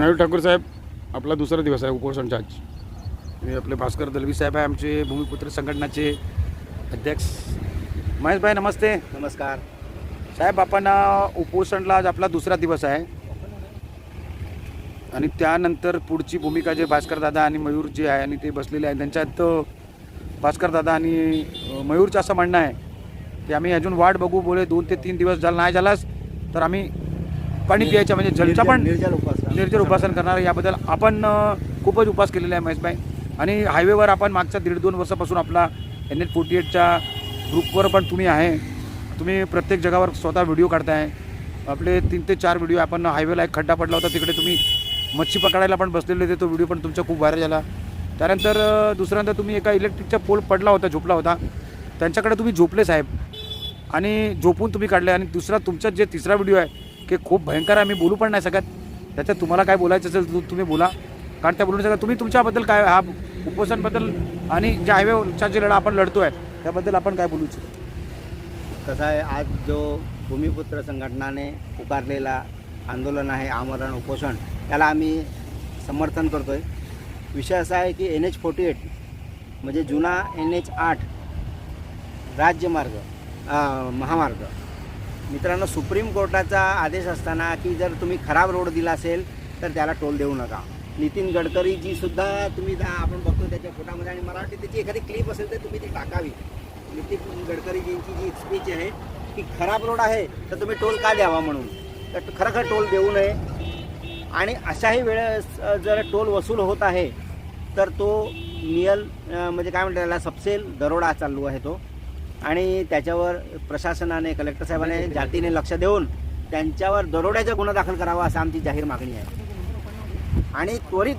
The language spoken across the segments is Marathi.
नायडू ठाकूर साहेब आपला दुसरा दिवस आहे उपोषणचा आज हे आपले भास्कर दलवी साहेब आहे आमचे भूमिपुत्र संघटनाचे अध्यक्ष. महेशभाई नमस्ते. नमस्कार. साहेब आपण उपोषणला आज आपला दुसरा दिवस आहे. आणि त्यानंतर पुढची भूमिका जे भास्कर दादा आणि मयूर जे आहे आणि ते बसलेले आहे त्यांच्यात अ, भास्कर दादा आणि मयूरचं असं म्हणणं आहे की आम्ही अजून वाट बघू बोले दोन ते तीन दिवस झाला नाही झालाच तर आम्ही पाणी पियायच्या म्हणजे जलचा पण निर्जल निर्जर उपासन. करणार. याबद्दल आपण खूपच उपास केलेला आहे महेशभाई. आणि हायवेवर आपण मागच्या दीड दोन वर्षापासून आपला एन एच फोर्टी एटच्या ग्रुपवर पण तुम्ही आहे. तुम्ही प्रत्येक जगावर स्वतः व्हिडिओ काढताय. आपले तीन ते चार व्हिडिओ आपण हायवेला एक खड्डा पडला होता तिकडे तुम्ही मच्छी पकडायला पण बसलेले होते. तो व्हिडिओ पण तुमचा खूप व्हायरल झाला. त्यानंतर दुसऱ्यांदा तुम्ही एका इलेक्ट्रिकचा पोल पडला होता झोपला होता. त्यांच्याकडे तुम्ही झोपले साहेब. आणि झोपून तुम्ही काढले. आणि दुसरा तुमचा जे तिसरा व्हिडिओ आहे की खूप भयंकर आहे मी बोलू पण नाही शकत. त्याच्यात तुम्हाला काय बोलायचं असेल तुम्ही बोला. कारण त्या बोलू सगळं तुम्ही तुमच्याबद्दल काय हा उपोषणबद्दल आणि ज्या हायवेच्या जे लढा आपण लढतो आहे त्याबद्दल आपण काय बोलू इच्छितो? कसं आहे आज जो भूमिपुत्र संघटनाने पुकारलेला आंदोलन आहे आमरण उपोषण त्याला आम्ही समर्थन करतो आहे विषय असा आहे की एन एच फोर्टी एट म्हणजे जुना एन एच आठ राज्यमार्ग महामार्ग मित्रांनो सुप्रीम कोर्टाचा आदेश असताना की जर तुम्ही खराब रोड दिला असेल तर त्याला टोल देऊ नका. नितीन गडकरी जी सुद्धा तुम्ही आपण बघतो त्याच्या फोटामध्ये आणि मला वाटते त्याची एखादी क्लिप असेल तर तुम्ही ती टाकावी. नितीन गडकरीजींची जी स्पीच आहे की खराब रोड आहे तर तुम्ही टोल का द्यावा म्हणून? तर खरंखर टोल देऊ नये. आणि अशाही वेळेस जर टोल वसूल होत आहे तर तो नियल म्हणजे काय म्हणतात त्याला सबसेल दरोडा चालू आहे तो. आणि त्याच्यावर प्रशासनाने कलेक्टर साहेबांनी जातीने लक्ष देऊन त्यांच्यावर दरोड्याचा गुन्हा दाखल करावा असं आमची जाहीर मागणी आहे. आणि त्वरित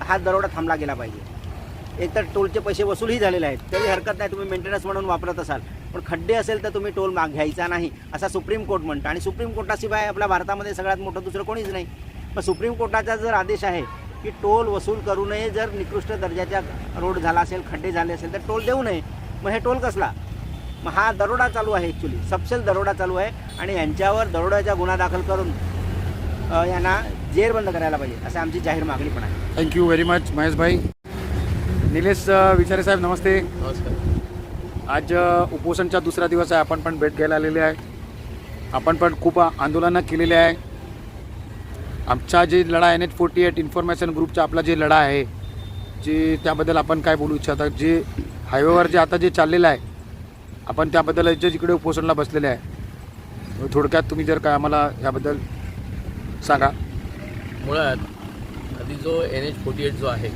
हा दरोडा थांबला गेला पाहिजे. एक तर टोलचे पैसे वसूलही झालेले आहेत तरी हरकत नाही तुम्ही मेंटेनन्स म्हणून वापरत असाल. पण खड्डे असेल तर तुम्ही टोल माग घ्यायचा नाही असा सुप्रीम कोर्ट म्हणतं. आणि सुप्रीम कोर्टाशिवाय आपल्या भारतामध्ये सगळ्यात मोठं दुसरं कोणीच नाही. पण सुप्रीम कोर्टाचा जर आदेश आहे की टोल वसूल करू नये जर निकृष्ट दर्जाचा रोड झाला असेल खड्डे झाले असेल तर टोल देऊ नये. मग हे टोल कसला? मग हा दरोडा चालू आहे ॲक्च्युली सबसेल दरोडा चालू आहे आणि यांच्यावर दरोड्याचा गुन्हा दाखल करून यांना जेरबंद करायला पाहिजे असं आमची जाहीर मागणी पण आहे. Thank you very much Maheshbhai Nilesh अ, विचारे साहेब नमस्ते. नमस्कार. आज उपोषणचा दुसरा दिवस आहे आपण पण भेट घ्यायला आलेले आहे. आपण पण खूप आंदोलनं केलेले आहे. आमचा जे लढा N H forty eight information ग्रुपचा आपला जे लढा आहे जे त्याबद्दल आपण काय बोलू इच्छिता जे हायवेवर जे आता जे चाललेलं आहे आपण त्याबद्दल जे जिकडे उपोषणला बसलेले आहे. थोडक्यात तुम्ही जर काय आम्हाला याबद्दल सांगा. मुळात आधी जो एन एच फोर्टी एट जो आहे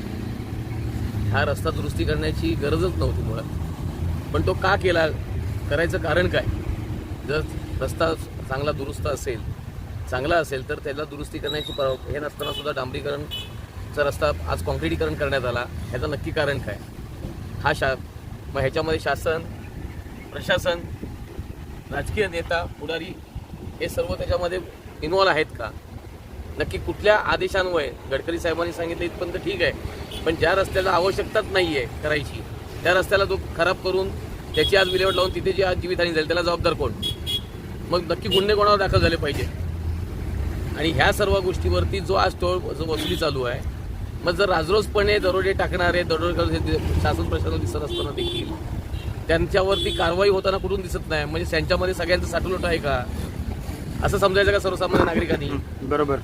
हा रस्ता दुरुस्ती करण्याची गरजच नव्हती मुळात. पण तो का केला करायचं कारण काय? जर रस्ता चांगला दुरुस्त असेल चांगला असेल तर त्याला दुरुस्ती करण्याची पर हे नसताना सुद्धा डांबरीकरणचा रस्ता आज कॉन्क्रिटीकरण करण्यात आला ह्याचं नक्की कारण काय? हा शा मग ह्याच्यामध्ये शासन प्रशासन राजकीय नेता पुढारी हे सर्व त्याच्यामध्ये इन्वॉल्व आहेत का? नक्की कुठल्या आदेशांमुळे? गडकरी साहेबांनी सांगितलं इथपर्यंत ठीक आहे. पण ज्या रस्त्याला आवश्यकताच नाही आहे करायची त्या रस्त्याला तो खराब करून त्याची आज विल्हेवाट लावून तिथे जी आज जीवितहानी झाली त्याला जबाबदार कोण? मग नक्की गुन्हे कोणावर दाखल झाले पाहिजे? आणि ह्या सर्व गोष्टीवरती जो आज टोळ जो वसुली चालू आहे मग जर राजरोजपणे दरोडे टाकणारे दरोडे हे शासन प्रशासन दिसत असताना देखील त्यांच्यावरती कारवाई होताना कुठून दिसत नाही? म्हणजे त्यांच्यामध्ये सगळ्यांचं साठवलोट आहे का? असं समजायचं का सर्वसामान्य नागरिकांनी? बरोबर.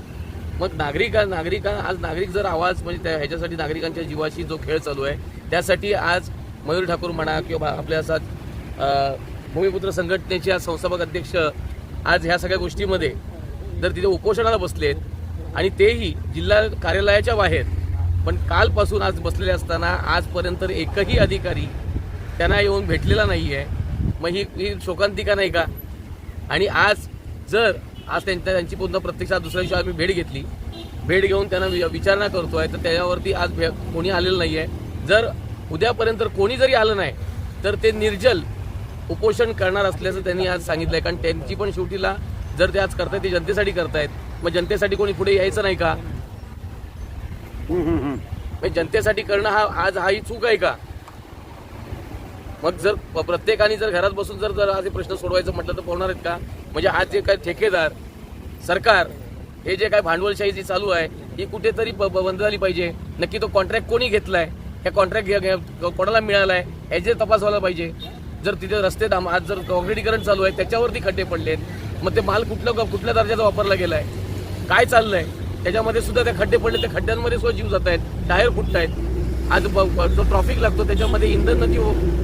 मग नागरिक नागरिकां आज नागरिक जर आवाज म्हणजे त्या ह्याच्यासाठी नागरिकांच्या जीवाशी जो खेळ चालू आहे त्यासाठी आज मयूर ठाकूर म्हणा किंवा आपल्या असा भूमिपुत्र संघटनेचे आज संस्थापक अध्यक्ष आज ह्या सगळ्या गोष्टीमध्ये जर तिथे उपोषणाला बसलेत आणि तेही जिल्हा कार्यालयाच्या बाहेर पण कालपासून आज बसलेले असताना आजपर्यंत एकही अधिकारी त्यांना येऊन भेटलेला नाही आहे मग ही ही शोकांतिका नाही का? आणि आज जर आज त्यांच्या त्यांची पुन्हा प्रत्यक्षात दुसऱ्या दिवशी आम्ही भेट घेतली. भेट घेऊन त्यांना वि- विचारणा करतोय तर त्याच्यावरती आज भे- कोणी आलेलं नाही आहे जर उद्यापर्यंत कोणी जरी आलं नाही तर ते निर्जल उपोषण करणार असल्याचं त्यांनी आज सांगितलंय. कारण त्यांची पण शेवटीला जर ते आज करतायत ते जनतेसाठी करतायत. मग जनतेसाठी कोणी पुढे यायचं नाही का? म्हणजे जनतेसाठी करणं हा आज हा ही चूक आहे का? मग जर प- प्रत्येकाने जर घरात बसून जर जर असे प्रश्न सोडवायचं म्हटलं तर होणार आहेत का? म्हणजे आज जे काय ठेकेदार सरकार हे जे काय भांडवलशाही जी चालू आहे ही कुठेतरी ब- बंद झाली पाहिजे. नक्की तो कॉन्ट्रॅक्ट कोणी घेतलाय? हे कॉन्ट्रॅक्ट कोणाला मिळालाय? याचे तपास व्हायला पाहिजे. जर तिथे रस्ते डाम आज जर काँक्रिटीकरण चालू आहे त्याच्यावरती खड्डे पडलेत. मग ते माल कुठलं कुठल्या दर्जाचा वापरला गेलाय? काय चाललंय? त्याच्यामध्ये सुद्धा ते खड्डे पडले त्या खड्ड्यांमध्ये सुद्धा जीव जात आहेत टायर फुटत आहेत आज जो ट्रॉफिक लागतो त्याच्यामध्ये इंधन नदी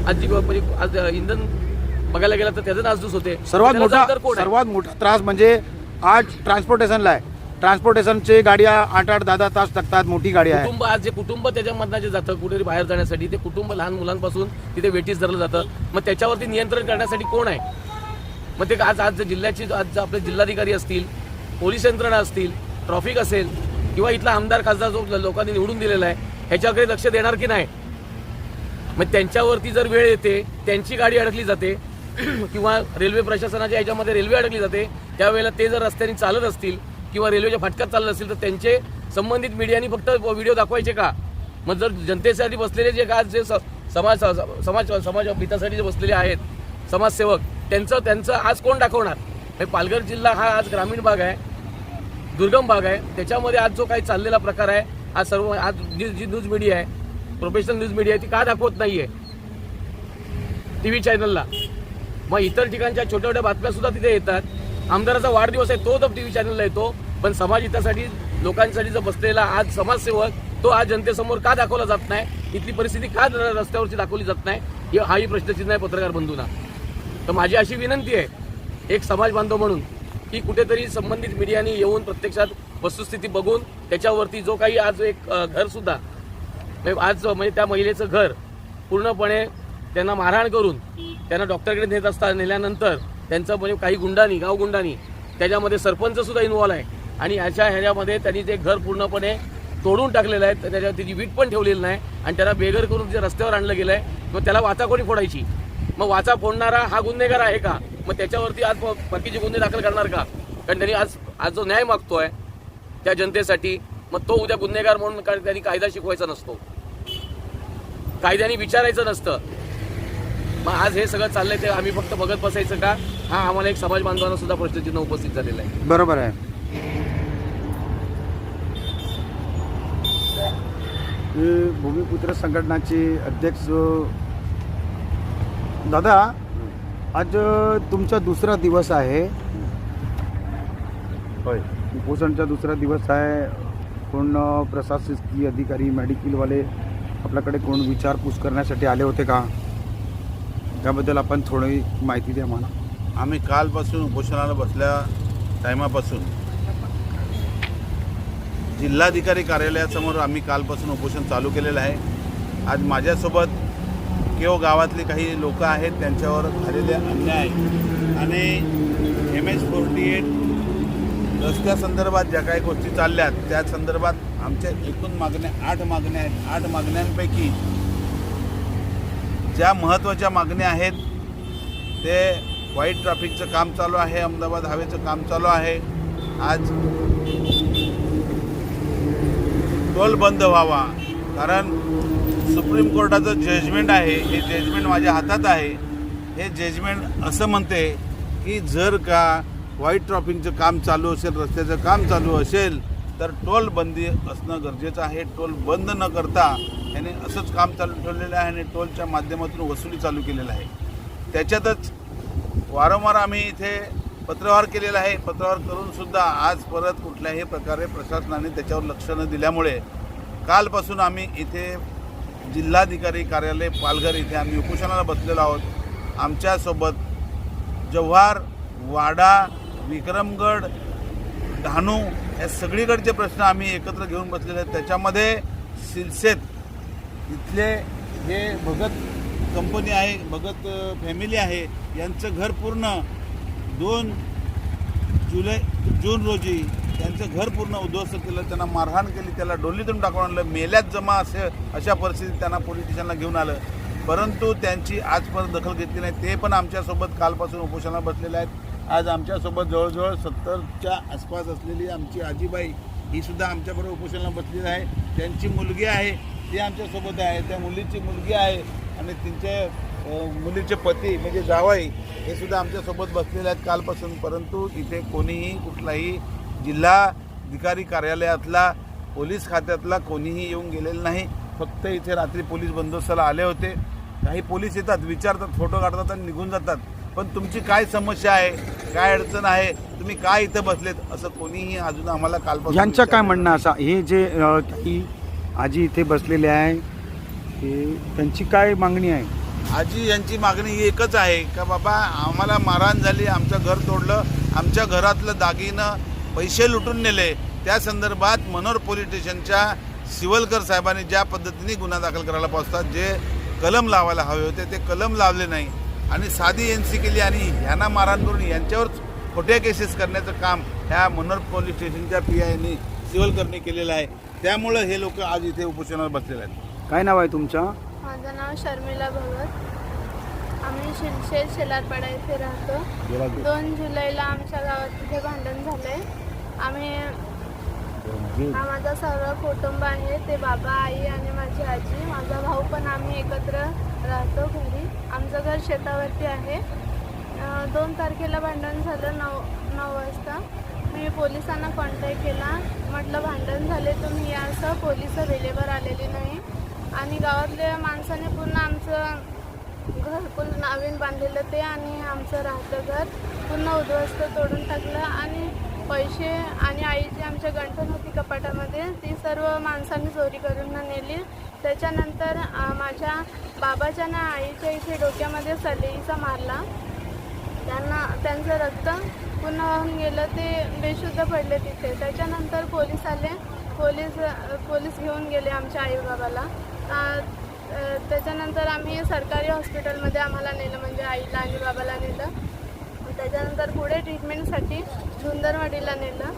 आज जी म्हणजे आज इंधन बघायला गेलं तर त्याचं नासधूस होते. सर्वात मोठा? सर्वात मोठा त्रास म्हणजे आज ट्रान्सपोर्टेशनला आहे. ट्रान्सपोर्टेशनचे गाड्या आठ आठ दहा दहा तास लागतात मोठी गाडी आहे. कुटुंब आज जे कुटुंब त्याच्यामधनं जे जातं कुठेतरी बाहेर जाण्यासाठी ते कुटुंब लहान मुलांपासून तिथे वेटीस धरलं जातं. मग त्याच्यावरती नियंत्रण करण्यासाठी कोण आहे? मग ते आज आज जिल्ह्याची आज आपले जिल्हाधिकारी असतील पोलीस यंत्रणा असतील ट्रॉफिक असेल किंवा इथला आमदार खासदार जो लोकांनी निवडून दिलेला आहे ह्याच्याकडे लक्ष देणार की नाही? मग त्यांच्यावरती जर वेळ येते त्यांची गाडी अडकली जाते किंवा रेल्वे प्रशासनाच्या याच्यामध्ये रेल्वे अडकली जाते त्यावेळेला ते जर रस्त्याने चालत असतील किंवा रेल्वेच्या फाटक्यात चालत असतील तर त्यांचे संबंधित मीडियानी फक्त व्हिडिओ दाखवायचे का? मग जर जनतेसाठी बसलेले जे आज जे स- समाज समाज समाज हितासाठी जे बसलेले आहेत समाजसेवक त्यांचं त्यांचं आज कोण दाखवणार? हे पालघर जिल्हा हा आज ग्रामीण भाग आहे. दुर्गम भाग आहे. त्याच्यामध्ये आज जो काही चाललेला प्रकार आहे आज सर्व आज जी जी न्यूज मीडिया आहे प्रोफेशनल न्यूज मीडिया आहे ती का दाखवत नाहीये? टी व्ही चॅनलला मग इतर ठिकाणच्या छोट्या छोट्या बातम्या सुद्धा तिथे येतात. आमदाराचा वाढदिवस आहे तो तर टी व्ही चॅनलला येतो. पण समाज हितासाठी लोकांसाठी जो बसलेला आज समाजसेवक तो आज जनतेसमोर का दाखवला जात नाही? इथली परिस्थिती का रस्त्यावरची दाखवली जात नाही? हे हाही प्रश्नचिन्ह आहे पत्रकार बंधूंना. तर माझी अशी विनंती आहे एक समाज बांधव म्हणून की कुठेतरी संबंधित मीडियाने येऊन प्रत्यक्षात वस्तुस्थिती बघून त्याच्यावरती जो काही आज एक घरसुद्धा घर सुद्धा म्हणजे आज म्हणजे त्या महिलेचं घर पूर्णपणे त्यांना मारहाण करून त्यांना डॉक्टरकडे नेत असता नेल्यानंतर त्यांचं म्हणजे काही गुंडांनी गाव गुंडांनी त्याच्यामध्ये सरपंच सुद्धा इन्व्हॉल्व आहे. आणि अशा ह्याच्यामध्ये त्यांनी ते घर पूर्णपणे तोडून टाकलेलं आहे तर त्याच्यावर त्याची वीट पण ठेवलेली नाही आणि त्याला बेघर करून जे रस्त्यावर आणलं गेलं आहे मग त्याला वाचा कोणी फोडायची? मग वाचा फोडणारा हा गुन्हेगार आहे का? मग त्याच्यावरती आज ब- गुन्हे दाखल करणार का? कारण त्यांनी आज आज जो न्याय मागतोय त्या जनतेसाठी मग तो उद्या गुन्हेगार म्हणून कारण त्यांनी कायदा शिकवायचा नसतो. कायद्याने विचारायचं नसतं. मग आज हे सगळं चाललंय ते आम्ही फक्त बघत बसायचं का? हा आम्हाला एक समाज बांधवांना सुद्धा प्रश्नचिन्ह उपस्थित झालेला आहे. बरोबर आहे. भूमिपुत्र संघटनाचे अध्यक्ष दादा आज तुमचा दुसरा दिवस आहे. होय. उपोषणचा दुसरा दिवस आहे. कोण प्रशासकीय अधिकारी मेडिकलवाले आपल्याकडे कोण विचारपूस करण्यासाठी आले होते का? त्याबद्दल आपण थोडी माहिती द्या मला. आम्ही कालपासून उपोषणाला बसल्या टायमापासून. जिल्हाधिकारी कार्यालयासमोर आम्ही कालपासून उपोषण चालू केलेलं आहे. आज माझ्यासोबत किंवा गावातले काही लोक आहेत त्यांच्यावर झालेले अन्याय. आणि एम एच फोर्टी एट रस्त्यासंदर्भात ज्या काही गोष्टी चालल्यात त्या संदर्भात आमच्या एकूण मागण्या आठ मागण्या आहेत. आठ मागण्यांपैकी ज्या महत्त्वाच्या मागण्या आहेत ते वाईट ट्रॅफिकचं काम चालू आहे अहमदाबाद हवेचं काम चालू आहे. आज टोल बंद व्हावा. कारण सुप्रीम कोर्टाचं जजमेंट आहे हे जजमेंट माझ्या हातात आहे. हे जजमेंट असं म्हणते की जर का व्हाईट ट्रॉपिंगचं काम चालू असेल रस्त्याचं काम चालू असेल तर टोल बंदी असणं गरजेचं आहे. टोल बंद न करता याने असंच काम चालू ठेवलेलं आहे आणि टोलच्या माध्यमातून वसुली चालू केलेलं आहे त्याच्यातच वारंवार आम्ही इथे पत्रव्यवहार केलेला आहे. पत्रव्यवहार करूनसुद्धा आज परत कुठल्याही प्रकारे प्रशासनाने त्याच्यावर लक्ष न दिल्यामुळे कालपासून आम्ही इथे जिल्हाधिकारी कार्यालय पालघर इथे आम्ही उपोषणाला बसलेलो आहोत. आमच्यासोबत जव्हार वाडा विक्रमगड डहाणू या सगळीकडचे प्रश्न आम्ही एकत्र घेऊन बसलेले आहेत. त्याच्यामध्ये सिलसेत इथले हे भगत कंपनी आहे भगत फॅमिली आहे यांचं घर पूर्ण दोन जुलै जून रोजी त्यांचं घर पूर्ण उद्ध्वस्त केलं त्यांना मारहाण केली त्याला डोलीतून टाकून आणलं मेल्यात जमा असे अशा परिस्थितीत त्यांना पोलीस स्टेशनला घेऊन आलं. परंतु त्यांची आजपर्यंत दखल घेतली नाही. ते पण आमच्यासोबत कालपासून उपोषणाला बसलेले आहेत. आज आमच्यासोबत जवळजवळ सत्तरच्या आसपास असलेली आमची आजीबाई ही सुद्धा आमच्याबरोबर उपोषणाला बसलेली आहे. त्यांची मुलगी आहे ती आमच्यासोबत आहे. त्या मुलीची मुलगी आहे आणि त्यांचे मुलीचे पती म्हणजे जावाई हे सुद्धा आमच्यासोबत बसलेले आहेत कालपासून. परंतु इथे कोणीही कुठलाही जिल्हा अधिकारी कार्यालयातला पोलीस खात्यातला कोणीही येऊन गेलेलं नाही. फक्त इथे रात्री पोलीस बंदोबस्ताला आले होते. काही पोलीस येतात विचारतात फोटो काढतात आणि निघून जातात. पण तुमची काय समस्या आहे? काय अडचण आहे? तुम्ही काय इथं बसलेत? असं कोणीही अजून आम्हाला कालपासून यांचं काय म्हणणं असा? हे जे काही आजी इथे बसलेले आहे ते त्यांची काय मागणी आहे? आजी यांची मागणी ही एकच आहे का बाबा आम्हाला मारहाण झाली आमचं घर तोडलं आमच्या घरातलं दागिनं पैसे लुटून नेले. त्या संदर्भात मनोर पोलीस स्टेशनच्या सिवलकर साहेबांनी ज्या पद्धतीने गुन्हा दाखल करायला पाहतात जे कलम लावायला हवे होते ते कलम लावले नाही. आणि साधी एन सी केली आणि ह्यांना मारहाण करून यांच्यावर खोट्या केसेस करण्याचं काम ह्या मनोर पोलीस स्टेशनच्या पी आयनी सिवलकरने केलेलं आहे. त्यामुळं हे लोक आज इथे उपोषणावर बसलेले आहेत. काय नाव आहे तुमचं? माझं नाव शर्मिला भगत. आम्ही शिलशेर शेलारपाडा येथे राहतो. दोन जुलैला आमच्या गावात तिथे भांडण झालंय. आम्ही हा माझा सर्व कुटुंब आहे ते बाबा आई आणि माझी आजी. माझा भाऊ पण आम्ही एकत्र राहतो घरी. आमचं घर शेतावरती आहे. दोन तारखेला भांडण झालं नऊ नऊ वाजता. मी पोलिसांना कॉन्टॅक्ट केला. म्हटलं भांडण झाले तुम्ही या असं. पोलीस वेळेवर आलेली नाही. आणि गावातल्या माणसाने पूर्ण आमचं घरकुल नवीन बांधलेलं ते आणि आमचं राहतं घर. पूर्ण उद्ध्वस्त तोडून टाकलं. आणि पैसे आणि आईची आमच्या गंठण होती कपाटामध्ये ती सर्व माणसांनी चोरी करून नेली. त्याच्यानंतर माझ्या बाबाच्या ना आईच्या इथे डोक्यामध्ये सलेईचा मारला. त्यांना त्यांचं रक्त पूर्ण वाहून गेलं ते बेशुद्ध पडले तिथे. त्याच्यानंतर पोलीस आले. पोलीस पोलीस घेऊन गेले आमच्या आईबाबाला. त्याच्यानंतर आम्ही सरकारी हॉस्पिटलमध्ये आम्हाला नेलं म्हणजे आईला आणि बाबाला नेलं. त्याच्यानंतर पुढे ट्रीटमेंटसाठी धुंदरवाडीला नेलं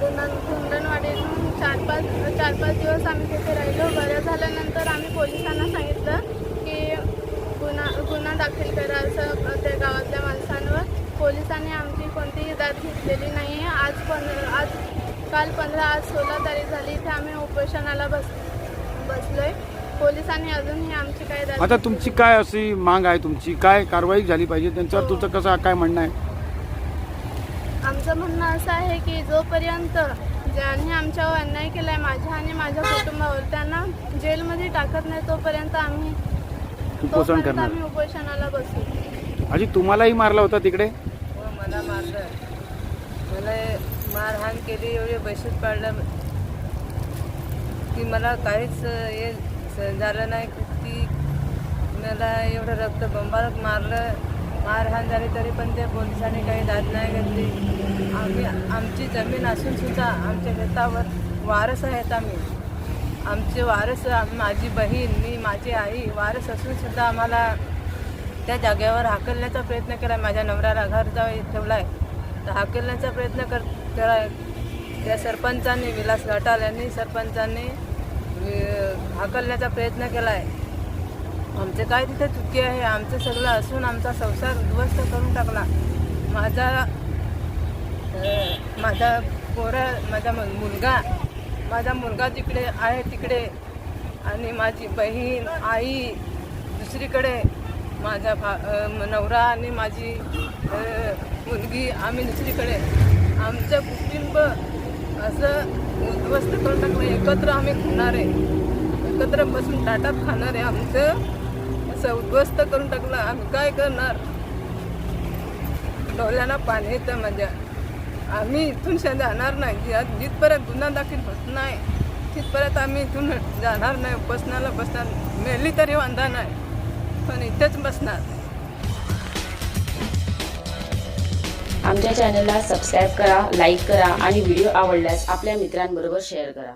धुंदन धुंदनवाडीतून चार पाच चार पाच दिवस आम्ही तिथे राहिलो. बरं झाल्यानंतर आम्ही पोलिसांना सांगितलं की गुन्हा गुन्हा दाखल करा असं त्या गावातल्या माणसांवर. पोलिसांनी आमची कोणतीही दाद घेतलेली नाही आहे. आज पण आज काल पंधरा आज सोळा तारीख झाली. इथे आम्ही उपोषणाला बस बसलो आहे पोलिसांनी अजूनही आमची दाद आता तुमची काय अशी मांग आहे तुमची? काय कारवाई झाली पाहिजे? त्यांच्यावर तुमचं कसं काय म्हणणं आहे? आमचं म्हणणं असं आहे की जोपर्यंत ज्यांनी आमच्यावर अन्याय केलाय माझ्या आणि माझ्या कुटुंबावर त्यांना जेलमध्ये टाकत नाही तोपर्यंत आम्ही उपोषण तोपर्यंत करणार. आम्ही उपोषणाला बसू. आजी तुम्हालाही मारला होता तिकडे? व मला मारलं. मला मारहाण केली एवढे बैशत पाडलं की मला काहीच हे स- झालं नाही की मला एवढं रक्त बंबारक मारलं मारहाण झाली तरी पण ते पोलिसांनी काही दाद नाही घेतली. आम्ही आमची जमीन असून सुद्धा आमच्या शेतावर वारस आहेत आम्ही. आमचे वारस माझी बहीण मी माझी आई वारस असून सुद्धा आम्हाला त्या जागेवर हाकलण्याचा प्रयत्न केला. माझ्या नवऱ्याला घर जाऊ आहे तर हाकलण्याचा प्रयत्न कर केला त्या सरपंचांनी विलास घाटाल यांनी सरपंचांनी वि- हाकलण्याचा प्रयत्न केला आहे आमचे काय तिथे चुकी आहे? आमचं सगळं असून आमचा संसार उद्ध्वस्त करून टाकला माझा माझा पोरा माझा मुलगा माझा मुलगा तिकडे आहे तिकडे आणि माझी बहीण आई दुसरीकडे माझा भा नवरा आणि माझी मुलगी आम्ही दुसरीकडे. आमचं कुटुंब असं उद्ध्वस्त करून टाकलं एकत्र आम्ही खाणार आहे. एकत्र बसून ताटात आहे आमचं. असं उद्ध्वस्त करून टाकलं आम्ही काय करणार? डोळ्याला पाणी येतं माझ्या. आम्ही इथून जाणार नाही. आज जिथपर्यंत गुन्हा दाखल होत नाही तिथपर्यंत आम्ही इथून जाणार नाही. बसण्याला बसणार. मेली तरी वांधा नाही. पण इथेच बसणार. आमच्या चॅनलला सबस्क्राईब करा लाईक करा आणि व्हिडिओ आवडल्यास आपल्या मित्रांबरोबर शेअर करा.